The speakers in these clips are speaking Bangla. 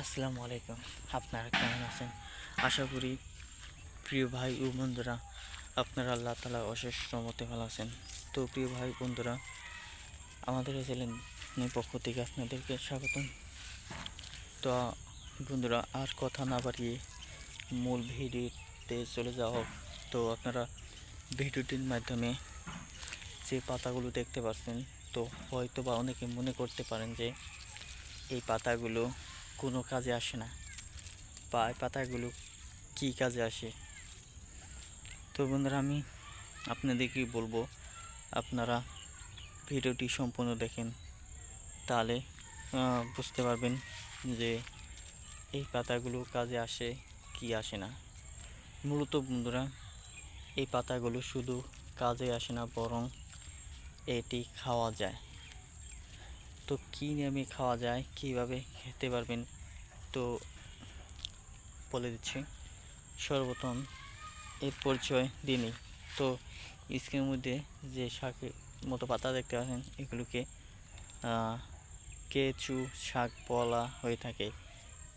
আসসালামু আলাইকুম। আপনারা কেমন আছেন? আশা করি প্রিয় ভাই ও বন্ধুরা, আপনারা আল্লাহ তালা অশেষ রহমতে ভালো আছেন। তো প্রিয় ভাই বন্ধুরা, আমাদের চ্যানেলের পক্ষ থেকে আপনাদেরকে স্বাগতম। তো বন্ধুরা, আর কথা না বাড়িয়ে মূল ভিডিওতে চলে যাওয়া হোক। তো আপনারা ভিডিওটির মাধ্যমে যে পাতাগুলো দেখতে পাচ্ছেন, তো হয়তো বা অনেকে মনে করতে পারেন যে এই পাতাগুলো কোনো কাজে আসে না। বা পাতাগুলো কী কাজে আসে? তো বন্ধুরা, আমি আপনাদেরকে বলব, আপনারা ভিডিওটি সম্পূর্ণ দেখেন, তাহলে বুঝতে পারবেন যে এই পাতাগুলো কাজে আসে কি আসে না। মূলত বন্ধুরা, এই পাতাগুলো শুধু কাজে আসে না, বরং এটি খাওয়া যায়। তো কী নিয়মে খাওয়া যায়, কীভাবে খেতে পারবেন, তো বলে দিচ্ছি। সর্বপ্রথম এর পরিচয় দিনই তো স্ক্রিনের মধ্যে যে শাকের মতো পাতা দেখতে পাচ্ছেন, এগুলোকে কেঁচু শাক বলা হয়ে থাকে।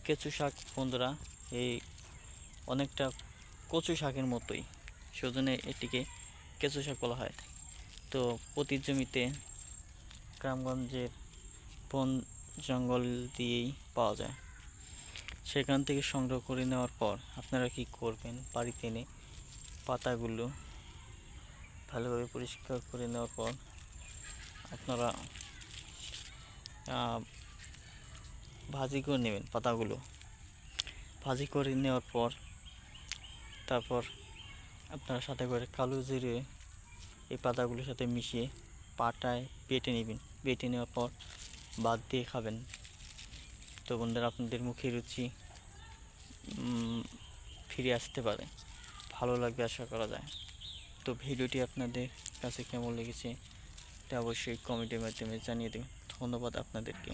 কেঁচু শাক বন্ধুরা, এই অনেকটা কচু শাকের মতোই, সেজন্য এটিকে কেঁচু শাক বলা হয়। তো প্রতি জমিতে গ্রামগঞ্জের বন জঙ্গল দিয়েই পাওয়া যায়। সেখান থেকে সংগ্রহ করে নেওয়ার পর আপনারা কি করবেন? বাড়িতে এনে পাতাগুলো ভালোভাবে পরিষ্কার করে নেওয়ার পর আপনারা ভাজি করে নেবেন পাতাগুলো। ভাজি করে নেওয়ার পর তারপর আপনারা সাথে করে কালো জিরে এই পাতাগুলোর সাথে মিশিয়ে পাটায় বেটে নেবেন। বেটে নেওয়ার পর বাদ দিয়ে খাবেন। তো বন্ধুরা, আপনাদের মুখে রুচি ফিরে আসতে পারে। ভালো লাগবে আশা করা যায়। তো ভিডিওটি আপনাদের কাছে কেমন লেগেছে এটা অবশ্যই কমেন্টের মাধ্যমে জানিয়ে দেবেন ধন্যবাদ আপনাদেরকে।